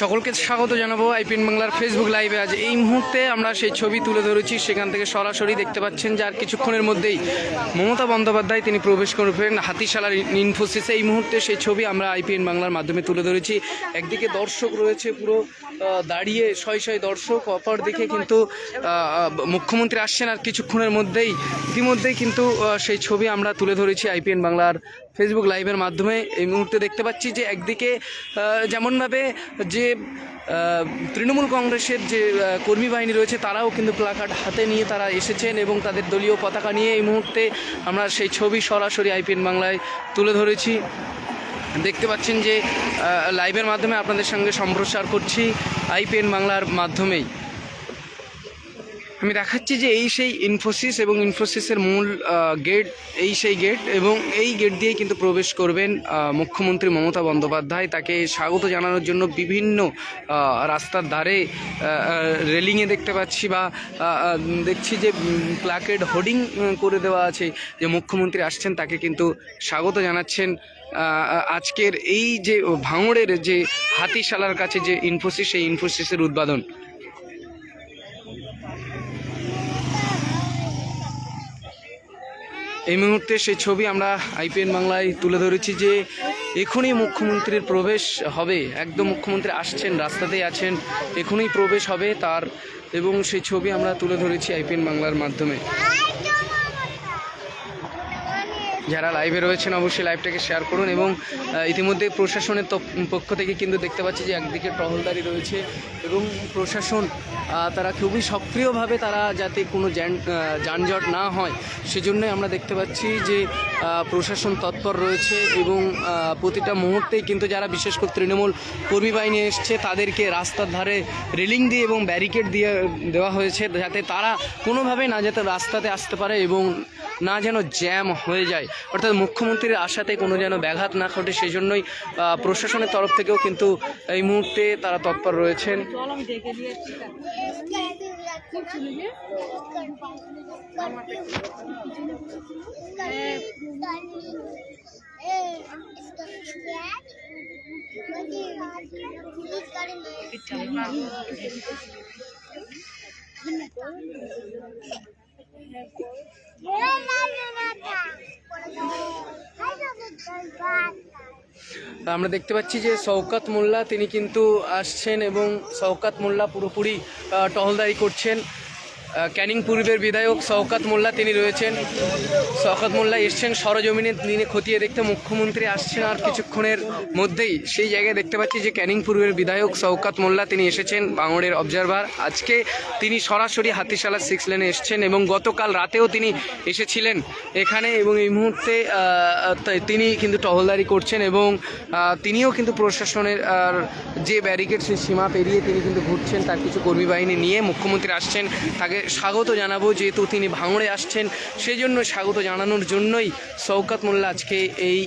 সকলকে স্বাগত জানাব আইপিএন বাংলার ফেসবুক লাইভে আজ এই মুহূর্তে আমরা সেই ছবি তুলে ধরেছি, সেখান থেকে সরাসরি দেখতে পাচ্ছেন যে আর কিছুক্ষণের মধ্যেই মমতা বন্দ্যোপাধ্যায় তিনি প্রবেশ করবেন হাতিশালার ইনফোসিসে এই মুহূর্তে সেই ছবি আমরা আইপিএন বাংলার মাধ্যমে তুলে ধরেছি। একদিকে দর্শক রয়েছে পুরো দাঁড়িয়ে শয় শয় দর্শক অপর দিকে কিন্তু মুখ্যমন্ত্রী আসছেন আর কিছুক্ষণের মধ্যেই। ইতিমধ্যেই কিন্তু সেই ছবি আমরা তুলে ধরেছি আইপিএন বাংলার ফেসবুক লাইভের মাধ্যমে এই মুহূর্তে দেখতে পাচ্ছি যে একদিকে যেমনভাবে যে তৃণমূল কংগ্রেসের যে কর্মী বাহিনী রয়েছে, তারাও কিন্তু প্লাকার্ড হাতে নিয়ে তারা এসেছেন এবং তাদের দলীয় পতাকা নিয়ে এই মুহূর্তে আমরা সেই ছবি সরাসরি আইপিএন বাংলায় তুলে ধরেছি। দেখতে পাচ্ছেন যে লাইভের মাধ্যমে আপনাদের সঙ্গে সম্প্রচার করছি আইপিএন বাংলার মাধ্যমেই। আমি দেখাচ্ছি যে এই সেই ইনফোসিস এবং ইনফোসিসের মূল গেট এই সেই গেট এবং এই গেট দিয়েই কিন্তু প্রবেশ করবেন মুখ্যমন্ত্রী মমতা বন্দ্যোপাধ্যায়। তাকে স্বাগত জানানোর জন্য বিভিন্ন রাস্তার ধারে রেলিংয়ে দেখতে পাচ্ছি বা দেখছি যে প্লাকেড হোর্ডিং করে দেওয়া আছে যে মুখ্যমন্ত্রী আসছেন, তাকে কিন্তু স্বাগত জানাচ্ছেন। আজকের এই যে ভাঙড়ের যে হাতিশালার কাছে যে ইনফোসিস সেই ইনফোসিসের উদ্বোধন। এই মুহূর্তে সেই ছবি আমরা আইপিএন বাংলায় তুলে ধরেছি যে এখনই মুখ্যমন্ত্রীর প্রবেশ হবে। একদম মুখ্যমন্ত্রী আসছেন, রাস্তাতেই আছেন, এখনই প্রবেশ হবে তার এবং সেই ছবি আমরা তুলে ধরেছি আইপিএন বাংলার মাধ্যমে। যারা লাইভে রয়েছেন, অবশ্যই লাইভটাকে শেয়ার করুন এবং ইতিমধ্যে প্রশাসনের পক্ষ থেকে কিন্তু দেখতে পাচ্ছি যে একদিকে টহলদারি রয়েছে এবং প্রশাসন তারা খুবই সক্রিয়ভাবে তারা যাতে কোনো যান- যানজট না হয়, সেজন্যই আমরা দেখতে পাচ্ছি যে প্রশাসন তৎপর রয়েছে এবং প্রতিটা মুহূর্তেই কিন্তু যারা বিশেষ করে তৃণমূল কর্মী বাহিনী এসছে, তাদেরকে রাস্তার ধারে রেলিং দিয়ে এবং ব্যারিকেড দিয়ে দেওয়া হয়েছে, যাতে তারা কোনোভাবে না যাতে রাস্তাতে আসতে পারে এবং না যেন জ্যাম হয়ে যায়। অর্থাৎ মুখ্যমন্ত্রীর আশাতে কোনো যেন ব্যাঘাত না ঘটে সেই জন্যই প্রশাসনের তরফ থেকেও কিন্তু এই মুহূর্তে তারা তৎপর রয়েছেন। তা আমরা দেখতে পাচ্ছি যে শওকাত মোল্লা, তিনি কিন্তু আসছেন এবং শওকাত মোল্লা পুরোপুরি টহলদারি করছেন। ক্যানিং পূর্বের বিধায়ক শওকাত মোল্লা তিনি রয়েছেন। শওকাত মোল্লা এসছেন সরজমিনে দিনে খতিয়ে দেখতে মুখ্যমন্ত্রী আসছেন আর কিছুক্ষণের মধ্যেই সেই জায়গায় দেখতে পাচ্ছি যে ক্যানিং পূর্বের বিধায়ক শওকাত মোল্লা তিনি এসেছেন বাঙড়ের অবজারভার আজকে তিনি সরাসরি হাতিশালা সিক্স লেনে এসছেন এবং গতকাল রাতেও তিনি এসেছিলেন এখানে এবং এই মুহূর্তে তিনি কিন্তু টহলদারি করছেন এবং তিনিও কিন্তু প্রশাসনের যে ব্যারিকেড সেই সীমা পেরিয়ে তিনি কিন্তু ঘুরছেন, তার কিছু কর্মী বাহিনী নিয়ে মুখ্যমন্ত্রী আসছেন, তাকে স্বাগত জানাব যেহেতু তিনি ভাঙড়ে আসছেন সেই জন্য স্বাগত জানানোর জন্যই শওকাত মোল্লা আজকে এই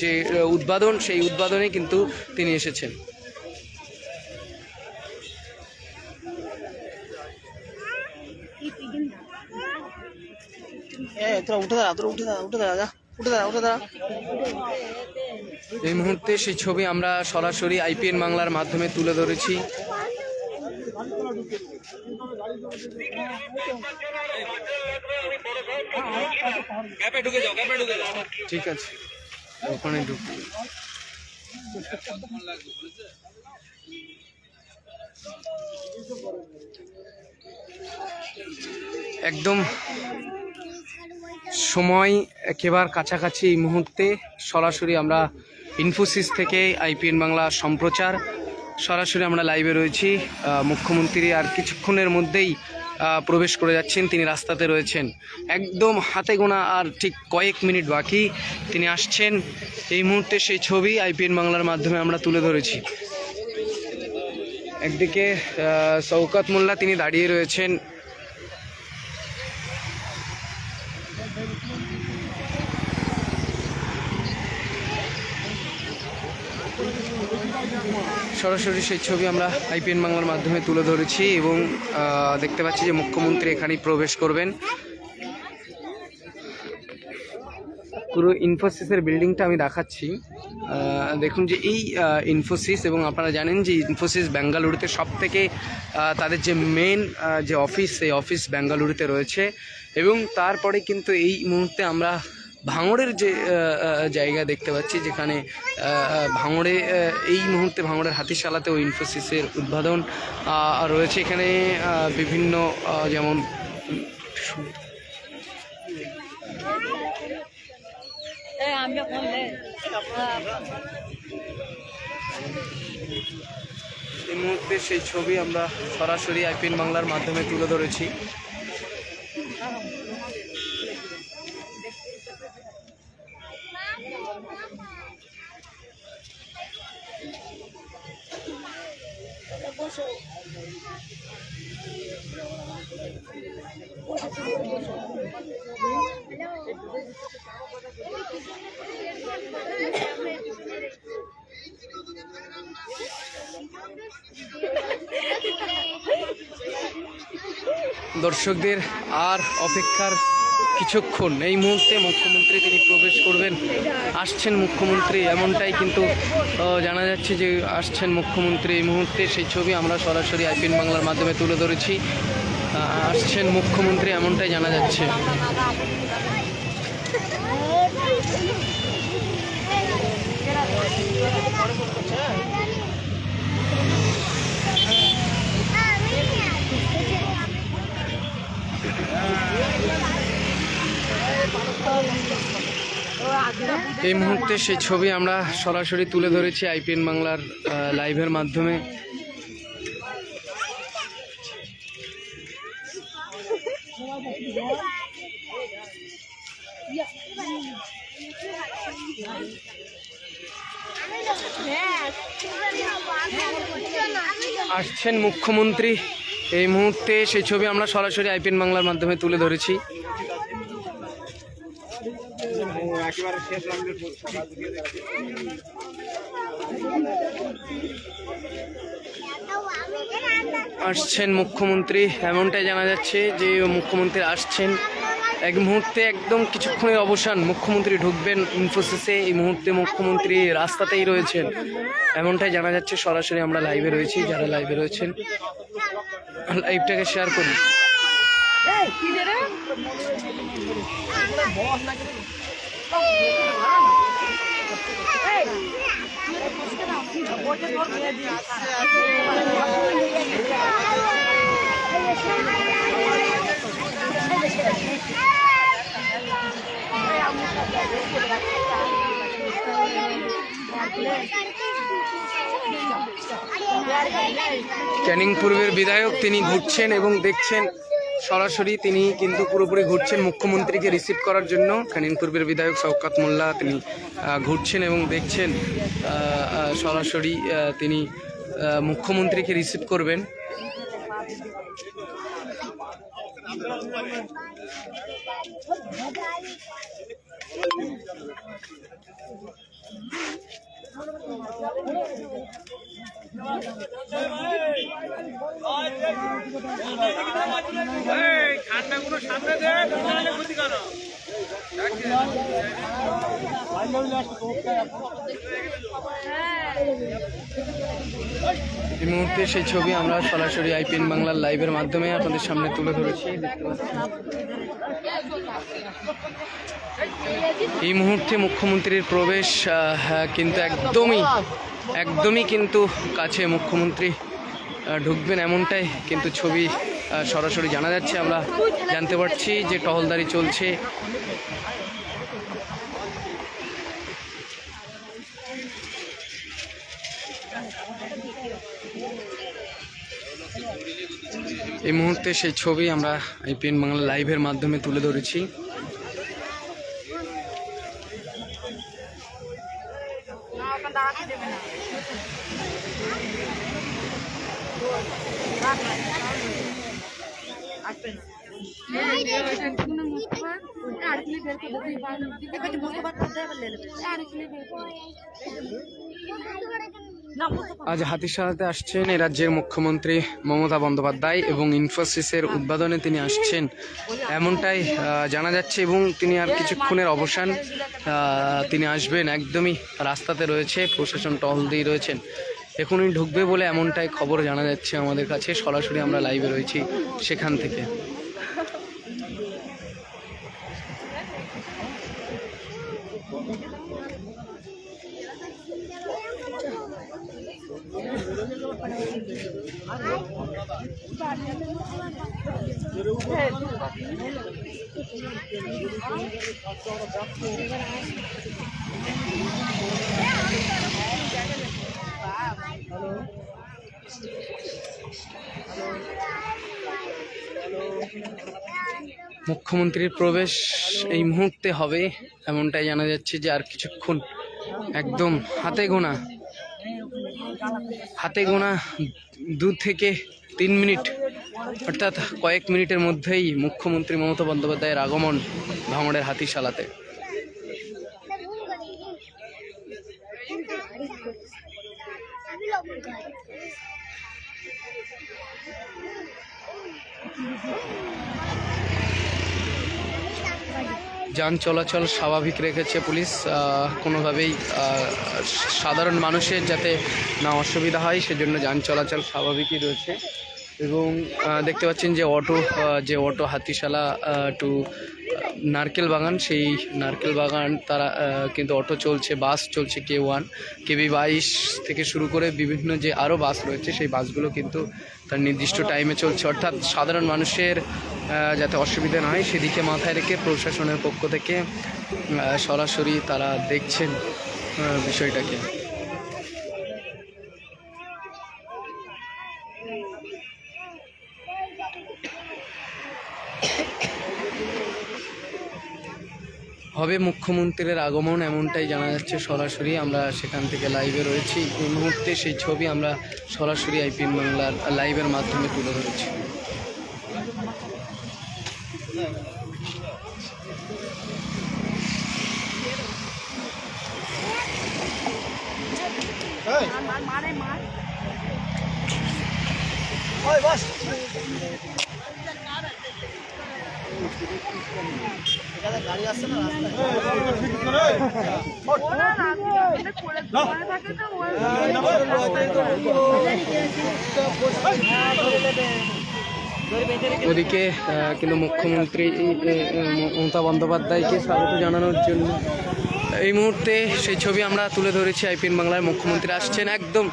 যে উদ্বোধন সেই উদ্বোধনে কিন্তু তিনি এসেছেন। এই মুহূর্তে সেই ছবি আমরা সরাসরি আইপিএন বাংলার মাধ্যমে তুলে ধরেছি। ঠিক আছে, ওখানে একদম সময় একেবারে কাছাকাছি এই মুহূর্তে সরাসরি আমরা ইনফোসিস থেকে আইপিএন বাংলা সম্প্রচার সরাসরি আমরা লাইভে রয়েছি। মুখ্যমন্ত্রী আর কিছুক্ষণের মধ্যেই প্রবেশ করে যাচ্ছেন। তিনি রাস্তাতে রয়েছেন। একদম হাতে গোনা আর ঠিক কয়েক মিনিট বাকি। তিনি আসছেন। এই মুহূর্তে সেই ছবি আইপিএন বাংলার মাধ্যমে আমরা তুলে ধরেছি। একদিকে শওকত মোল্লা, তিনি দাঁড়িয়ে রয়েছেন। সরাসরি সেই ছবি আমরা আইপিএন বাংলার মাধ্যমে তুলে ধরেছি এবং দেখতে পাচ্ছি যে মুখ্যমন্ত্রী এখানেই প্রবেশ করবেন। পুরো ইনফোসিসের বিল্ডিংটা আমি দেখাচ্ছি। দেখুন যে এই ইনফোসিস এবং আপনারা জানেন যে ইনফোসিস বেঙ্গালুরুতে সব থেকে তাদের যে মেন যে অফিস সেই অফিস বেঙ্গালুরুতে রয়েছে। এবং তারপরে কিন্তু এই মুহূর্তে আমরা ভাঙড়ের যে জায়গা দেখতে পাচ্ছি, যেখানে ভাঙড়ে এই মুহূর্তে ভাঙড়ের হাতিশালাতেও ইনফোসিসের উদ্বোধন রয়েছে। এখানে বিভিন্ন যেমন, এই মুহূর্তে সেই ছবি আমরা সরাসরি আইপিএন বাংলার মাধ্যমে তুলে ধরেছি। দর্শকদের আর অপেক্ষার কিছুক্ষণ। এই মুহূর্তে মুখ্যমন্ত্রী তিনি প্রবেশ করবেন। আসছেন মুখ্যমন্ত্রী এমনটাই কিন্তু জানা যাচ্ছে যে আসছেন মুখ্যমন্ত্রী এই মুহূর্তে। সেই ছবি আমরা সরাসরি আইপিএন বাংলার মাধ্যমে তুলে ধরেছি। আসছেন মুখ্যমন্ত্রী এমনটাই জানা যাচ্ছে। এই মুহূর্তে সেই ছবি আমরা সরাসরি তুলে ধরেছি আইপিএন বাংলার লাইভের মাধ্যমে। আসছেন মুখ্যমন্ত্রী। এই মুহূর্তে সেই ছবি আমরা সরাসরি আইপিএন বাংলার মাধ্যমে তুলে ধরেছি। আসছেন মুখ্যমন্ত্রী, এমনটাই জানা যাচ্ছে যে মুখ্যমন্ত্রী আসছেন। এক মুহূর্তে একদম কিছুক্ষণের অবসান, মুখ্যমন্ত্রী ঢুকবেন ইনফোসিসে, এই মুহূর্তে মুখ্যমন্ত্রী রাস্তাতেই রয়েছেন। এমনটাই জানা যাচ্ছে, সরাসরি আমরা লাইভে রয়েছি, যারা লাইভে রয়েছেন, লাইভটাকে শেয়ার করুন। ক্যানিং পূর্বের বিধায়ক তিনি ঘুরছেন এবং দেখছেন সরাসরি তিনি কিন্তু পুরোপুরি ঘুরছেন। মুখ্যমন্ত্রীকে রিসিভ করার জন্য ক্যানিং পূর্বের বিধায়ক শওকাত মোল্লা তিনি ঘুরছেন এবং দেখছেন সরাসরি তিনি মুখ্যমন্ত্রীকে রিসিভ করবেন। ঠান্ডা কোনো সামনে দেয় ক্ষতি কেন এই মুহূর্তে সেই ছবি আমরা সরাসরি আইপিএন বাংলার লাইভের মাধ্যমে আপনাদের সামনে তুলে ধরেছি। এই মুহূর্তে মুখ্যমন্ত্রীর প্রবেশ হ্যাঁ, কিন্তু একদমই একদমই কিন্তু কাছে মুখ্যমন্ত্রী ঢুকবেন এমনটাই কিন্তু ছবি সরাসরি জানা যাচ্ছে আমরা জানতে পারছি যে টহলদারি চলছে এই মুহূর্তে সেই ছবি আমরা এই পেন বাংলা লাইভের মাধ্যমে তুলে ধরেছি আর আজ হাতিশালাতে আসছেন এ রাজ্যের মুখ্যমন্ত্রী মমতা বন্দ্যোপাধ্যায় এবং ইনফোসিসের উদ্বোধনে তিনি আসছেন। এমনটাই জানা যাচ্ছে এবং তিনি আর কিছুক্ষণের অবসান তিনি আসবেন একদমই রাস্তাতে রয়েছে, প্রশাসন টহল দিয়ে রয়েছেন। এখনই ঢুকবে বলে এমনটাই খবর জানা যাচ্ছে আমাদের কাছে। সরাসরি আমরা লাইভে রয়েছি সেখান থেকে। মুখ্যমন্ত্রীর প্রবেশ এই মুহূর্তে হবে এমনটাই জানা যাচ্ছে যে আর কিছুক্ষণ একদম হাতে গোনা হাতে গোনা দু থেকে তিন মিনিট, অর্থাৎ কয়েক মিনিটের মধ্যেই মুখ্যমন্ত্রী মমতা বন্দ্যোপাধ্যায়ের আগমন ভাঙড়ের হাতিশালাতে। যান চলাচল স্বাভাবিক রেখেছে পুলিশ কোনোভাবেই সাধারণ মানুষের যাতে না অসুবিধা হয়, সেজন্য যান চলাচল স্বাভাবিকই রয়েছে। এবং দেখতে পাচ্ছেন যে অটো যে অটো হাতিশালা টু নারকেল বাগান, সেই নারকেল বাগান, তারা কিন্তু অটো চলছে, বাস চলছে কে ওয়ান, কে কেবি বাইশ থেকে শুরু করে বিভিন্ন যে আরও বাস রয়েছে, সেই বাসগুলো কিন্তু তার নির্দিষ্ট টাইমে চলছে। অর্থাৎ সাধারণ মানুষের যাতে অসুবিধা না হয়, সেদিকে মাথায় রেখে প্রশাসনের পক্ষ থেকে সরাসরি তারা দেখছেন বিষয়টাকে। হবে মুখ্যমন্ত্রীর আগমন, এমনটাই জানা যাচ্ছে সরাসরি। আমরা সেখান থেকে লাইভে রয়েছি। এই মুহূর্তে সেই ছবি আমরা সরাসরি আইপিএন বাংলার লাইভের মাধ্যমে তুলে ধরেছি ওই বস এখানে গাড়ি আসছে না রাস্তায় ওদিকে কিন্তু মুখ্যমন্ত্রী মমতা বন্দ্যোপাধ্যায়কে স্বাগত জানানোর জন্য। এই মুহূর্তে সেই ছবি আমরা তুলে ধরেছি আইপিএন বাংলার মুখ্যমন্ত্রী আসছেন একদম।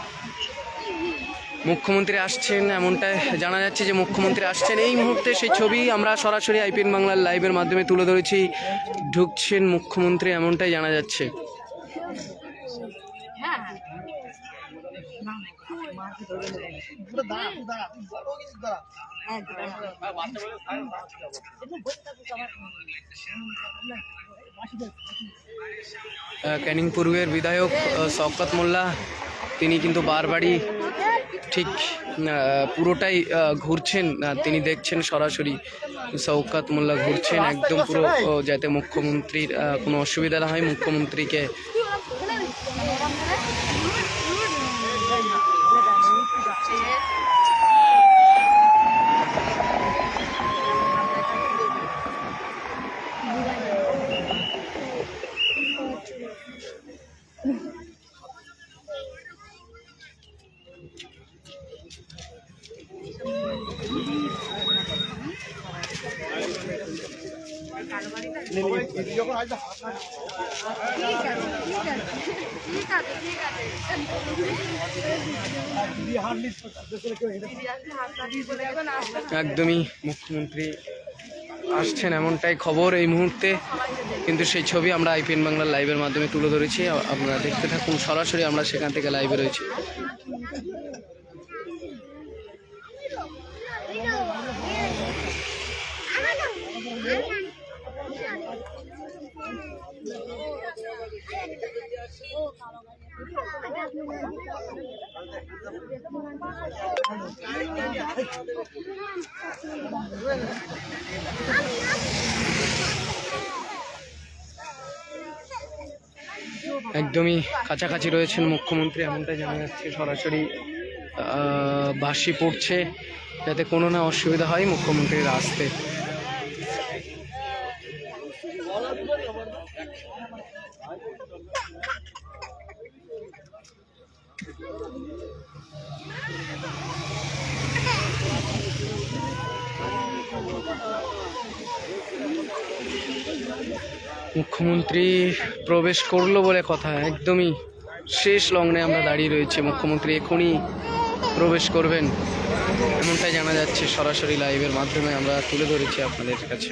মুখ্যমন্ত্রী আসছেন এমনটাই জানা যাচ্ছে যে মুখ্যমন্ত্রী আসছেন। এই মুহূর্তে সেই ছবি আমরা সরাসরি আইপিএন বাংলার লাইভের মাধ্যমে তুলে ধরেছি। ঢুকছেন মুখ্যমন্ত্রী এমনটাই জানা যাচ্ছে। ক্যানিং পূর্বের বিধায়ক আহ, শওকত মোল্লা তিনি কিন্তু বারবারই ঠিক পুরোটাই ঘুরছেন তিনি দেখছেন সরাসরি শওকত মোল্লা ঘুরছেন একদম পুরো যাতে মুখ্যমন্ত্রীর কোনো অসুবিধা না হয় মুখ্যমন্ত্রীকে। একদমই মুখ্যমন্ত্রী আসছেন এমনটাই খবর এই মুহূর্তে, কিন্তু সেই ছবি আমরা আইপিএন বাংলার লাইভের মাধ্যমে তুলে ধরেছি। আপনারা দেখতে থাকুন, সরাসরি আমরা সেখান থেকে লাইভে রয়েছি। একদমই কাছাকাছি রয়েছেন মুখ্যমন্ত্রী, এমনটাই জানা যাচ্ছে। সরাসরি বাসি পড়ছে, যাতে কোনো না অসুবিধা হয় মুখ্যমন্ত্রীর আসতে। মুখ্যমন্ত্রী প্রবেশ করল বলে কথা, একদমই শেষ লগ্নে আমরা দাঁড়িয়ে রয়েছি। মুখ্যমন্ত্রী এখনই প্রবেশ করবেন, এমনটাই জানা যাচ্ছে সরাসরি লাইভের মাধ্যমে, আমরা তুলে ধরেছি আপনাদের কাছে।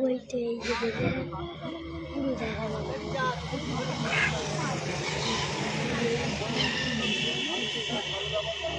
ওইটাই যে দেবে পুরো দেখা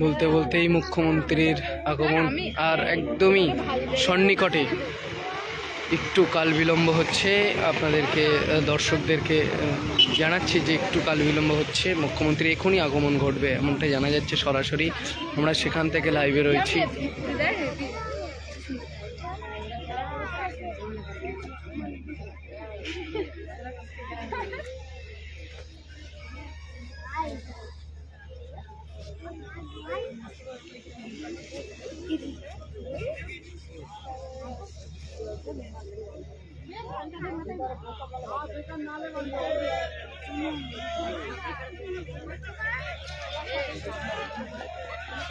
বলতে বলতেই মুখ্যমন্ত্রীর আগমন আর একদমই সন্নিকটে একটু কাল বিলম্ব হচ্ছে, আপনাদেরকে দর্শকদেরকে জানাচ্ছি যে একটু কাল বিলম্ব হচ্ছে। মুখ্যমন্ত্রী এখনই আগমন ঘটবে এমনটা জানা যাচ্ছে সরাসরি। আমরা সেখান থেকে লাইভে রয়েছি।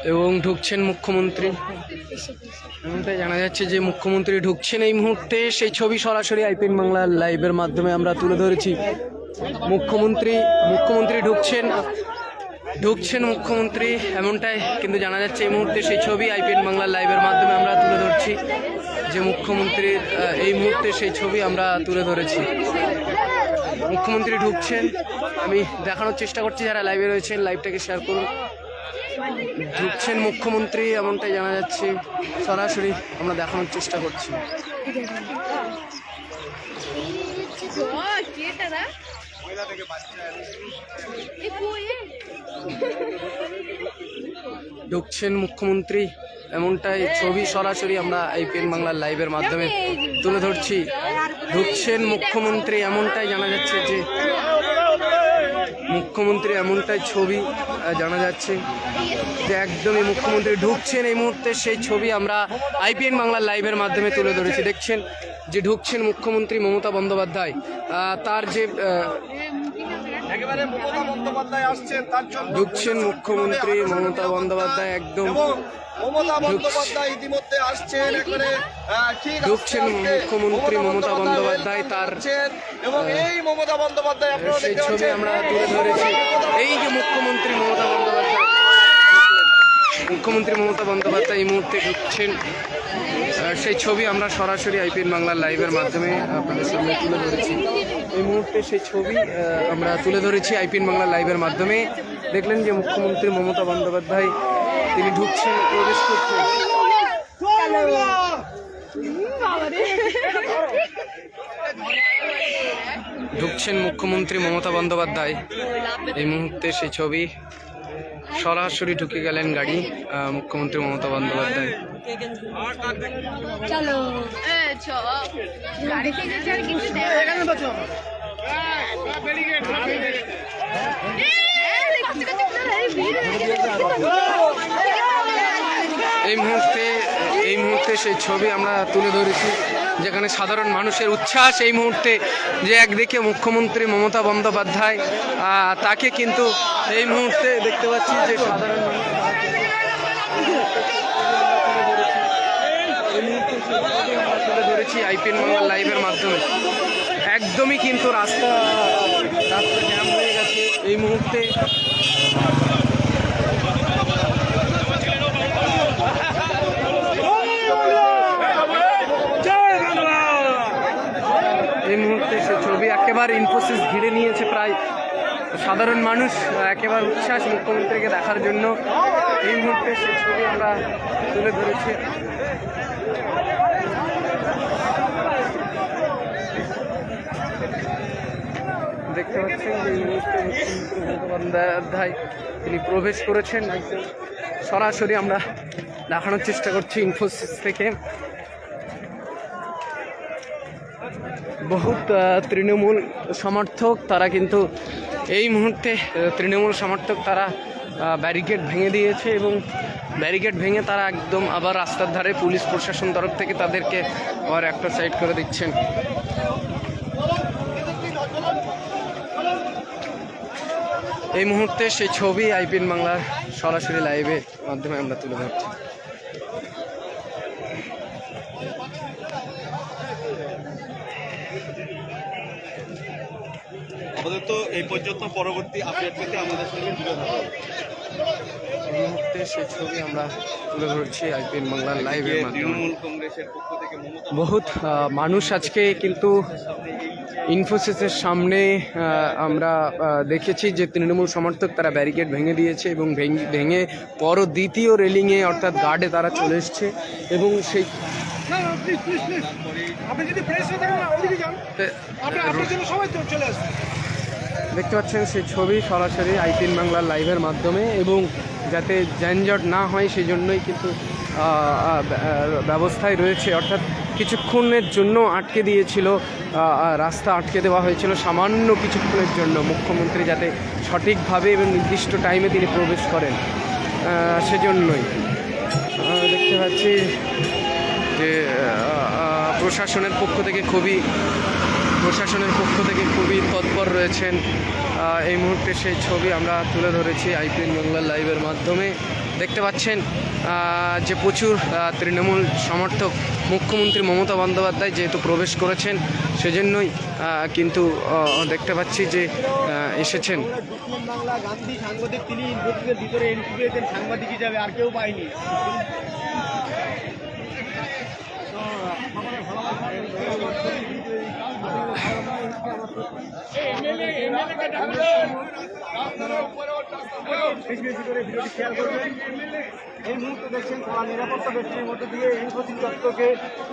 এবং ঢুকছেন মুখ্যমন্ত্রী। এমনটাই জানা যাচ্ছে যে মুখ্যমন্ত্রী ঢুকছেন এই মুহূর্তে। সেই ছবি সরাসরি আইপিএন বাংলার লাইভের মাধ্যমে আমরা তুলে ধরেছি। মুখ্যমন্ত্রী মুখ্যমন্ত্রী ঢুকছেন। ঢুকছেন মুখ্যমন্ত্রী, এমনটাই কিন্তু জানা যাচ্ছে এই মুহূর্তে সেই ছবি আইপিএন বাংলার লাইভের মাধ্যমে আমরা তুলে ধরছি। যে মুখ্যমন্ত্রীর এই মুহূর্তে সেই ছবি আমরা তুলে ধরেছি। মুখ্যমন্ত্রী ঢুকছেন। আমি দেখানোর চেষ্টা করছি, যারা লাইভে রয়েছেন লাইভটাকে শেয়ার করুন। ঢুকছেন মুখ্যমন্ত্রী, এমনটাই জানা যাচ্ছে। সরাসরি আমরা দেখানোর চেষ্টা করছি। ঢুকছেন মুখ্যমন্ত্রী। এমনটাই ছবি সরাসরি আমরা আইপিএন বাংলার লাইভের মাধ্যমে তুলে ধরছি। ঢুকছেন মুখ্যমন্ত্রী, এমনটাই জানা যাচ্ছে যে মুখ্যমন্ত্রী এমনটাই ছবি জানা যাচ্ছে যে একদমই মুখ্যমন্ত্রী ঢুকছেন এই মুহূর্তে সেই ছবি আমরা আইপিএন বাংলার লাইভের মাধ্যমে তুলে ধরেছি। দেখছেন যে ঢুকছেন মুখ্যমন্ত্রী মমতা বন্দ্যোপাধ্যায় তার যে ঢুকছেন মুখ্যমন্ত্রী মমতা বন্দ্যোপাধ্যায় একদম মমতা বন্দ্যোপাধ্যায় ইতিমধ্যে আসছেন এখানে ঢুকছেন মুখ্যমন্ত্রী মমতা বন্দ্যোপাধ্যায় তার এবং এই মমতা বন্দ্যোপাধ্যায় সেই ছবি আমরা তুলে ধরেছি। এই যে মুখ্যমন্ত্রী মমতা বন্দ্যোপাধ্যায় মুখ্যমন্ত্রী মমতা বন্দ্যোপাধ্যায় এই মুহূর্তে ঢুকছেন। সেই ছবি আমরা সরাসরি আইপিএন বাংলার লাইভের মাধ্যমে আপনাদের সামনে তুলে ধরেছি। এই মুহূর্তে সেই ছবি আমরা তুলে ধরেছি আইপিএন বাংলার লাইভের মাধ্যমে। দেখলেন যে মুখ্যমন্ত্রী মমতা বন্দ্যোপাধ্যায়, তিনি ঢুকছেন প্রবেশ করছেন ঢুকছেন মুখ্যমন্ত্রী মমতা বন্দ্যোপাধ্যায়। এই মুহূর্তে সেই ছবি সরাসরি ঢুকে গেলেন গাড়ি মুখ্যমন্ত্রী মমতা বন্দ্যোপাধ্যায়। এই মুহূর্তে এই মুহূর্তে সেই ছবি আমরা তুলে ধরেছি। যেখানে সাধারণ মানুষের উচ্ছ্বাস এই মুহূর্তে যে একদিকে মুখ্যমন্ত্রী মমতা বন্দ্যোপাধ্যায় তাকে কিন্তু এই মুহূর্তে দেখতে পাচ্ছি যে সাধারণ ধরেছি, আইপিএন বাংলা লাইভের মাধ্যমে। একদমই কিন্তু রাস্তা রাস্তা জ্যাম হয়ে গেছে এই মুহূর্তে এই মুহূর্তে সে ছবি একেবারে ইনফোসিস ঘিরে নিয়েছে প্রায় সাধারণ মানুষ, একেবারে উচ্ছ্বাস মুখ্যমন্ত্রীকে দেখার জন্য। এই মুহূর্তে সে ছবি আমরা তুলে ধরেছি। দেখতে পাচ্ছেন যে এই মুহূর্তে মুখ্যমন্ত্রী বন্দ্যোপাধ্যায় তিনি প্রবেশ করেছেন। সরাসরি আমরা দেখানোর চেষ্টা করছি ইনফোসিস থেকে। বহুত তৃণমূল সমর্থক, তারা কিন্তু এই মুহূর্তে তৃণমূল সমর্থক তারা ব্যারিকেড ভেঙে দিয়েছে এবং ব্যারিকেড ভেঙে তারা একদম আবার রাস্তার ধারে পুলিশ প্রশাসন তরফ থেকে তাদেরকে আবার একটা সাইড করে দিচ্ছেন। এই মুহূর্তে সেই ছবি আইপিএন বাংলার সরাসরি লাইভের মাধ্যমে আমরা তুলে ধরছি। আপাতত এই পর্যন্ত পরবর্তী আপডেট পেতে আমাদের সঙ্গে জুড়ে থাকুন। এই মুহূর্তে সেই ছবি আমরা তুলে ধরছি আইপিএন বাংলার লাইভের মাধ্যমে। তৃণমূল কংগ্রেসের পক্ষ থেকে বহুত মানুষ আজকে কিন্তু ইনফোসিসের সামনে আমরা দেখেছি যে তৃণমূল সমর্থক তারা ব্যারিকেড ভেঙে দিয়েছে এবং ভেঙে- ভেঙে পর দ্বিতীয় রেলিংয়ে অর্থাৎ গার্ডে তারা চলে এসছে এবং সেই আপনি যদি প্রেস হয়ে থাকেন ওদিকে যান। আপনার জন্য সবাই চলে আসবে। দেখতে পাচ্ছেন সেই ছবি সরাসরি আইপিএন বাংলার লাইভের মাধ্যমে এবং যাতে যানজট না হয় সেই জন্যই কিন্তু ব্যবস্থায় রয়েছে। অর্থাৎ কিছুক্ষণের জন্য আটকে দিয়েছিল রাস্তা আটকে দেওয়া হয়েছিল সামান্য কিছুক্ষণের জন্য। মুখ্যমন্ত্রী যাতে সঠিকভাবে এবং নির্দিষ্ট টাইমে তিনি প্রবেশ করেন সেজন্যই। দেখতে পাচ্ছি যে প্রশাসনের পক্ষ থেকে খুবই প্রশাসনের পক্ষ থেকে খুবই তৎপর রয়েছেন এই মুহূর্তে সেই ছবি আমরা তুলে ধরেছি আইপিএন বাংলা লাইভের মাধ্যমে। দেখতে পাচ্ছেন যে প্রচুর তৃণমূল সমর্থক, মুখ্যমন্ত্রী মমতা বন্দ্যোপাধ্যায় যেহেতু প্রবেশ করেছেন, সেজন্যই কিন্তু দেখতে পাচ্ছি যে এসেছেন। সাংবাদিক তিনি ইনফোসিসের ভিতরে এন্ট্রি পেয়েছেন সাংবাদিক হিসাবে আর কেউ পায়নি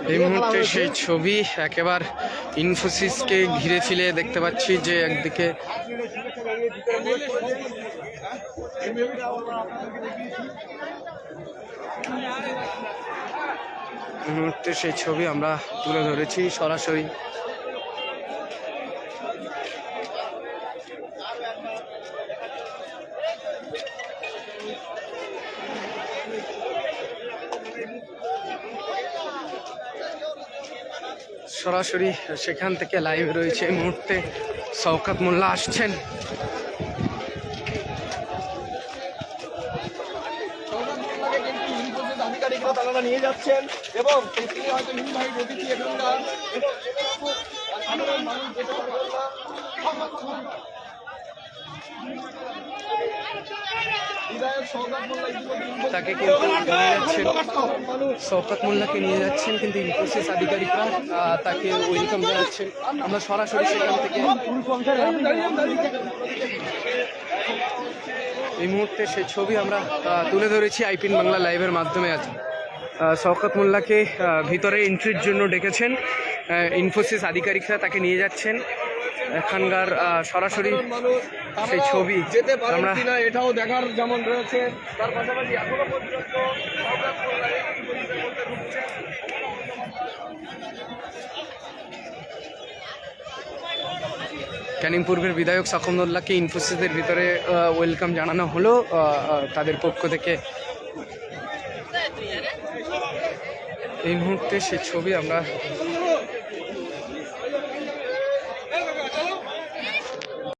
এই মুহূর্তে সেই ছবি একেবার ইনফোসিসকে ঘিরে ফেলে দেখতে পাচ্ছি যে একদিকে এই মুহূর্তে সেই ছবি আমরা তুলে ধরেছি সরাসরি সরাসরি সেখান থেকে লাইভ রয়েছে। এই মুহূর্তে শওকত মোল্লা আসছেন। এবং হয়তো নির্বাহী রবিটি এখানকার এবং সাধারণ মানুষ যেতে পারবেন না বিধায়ক সৌগত মোল্লা ইতিমধ্যে তাকে কিন্তু নিয়ে যাচ্ছেন শওকত মোল্লাকে নিয়ে যাচ্ছেন কিন্তু ইনফোসিস আধিকারিকরা তাকে ওয়েলকাম জানাচ্ছেন। আমরা সরাসরি সেখান থেকে এই মুহূর্তে সেই ছবি আমরা তুলে ধরেছি আইপিন বাংলা লাইভের মাধ্যমে আজ। শওকত মোল্লাকে ভিতরে এন্ট্রির জন্য ডেকেছেন। ইনফোসিস আধিকারিকরা তাকে নিয়ে যাচ্ছেন। এখানকার সরাসরি সেই ছবি। যেতে পারেন আমরা- কিনা এটাও দেখার যেমন রয়েছে। তার পাশাপাশি এখনও পর্যন্ত ক্যানিং পূর্বের বিধায়ক সাকমদুল্লাহকে ইনফোসিসের ভিতরে ওয়েলকাম জানানো হলো তাদের পক্ষ থেকে। এই মুহূর্তে সে ছবি আমরা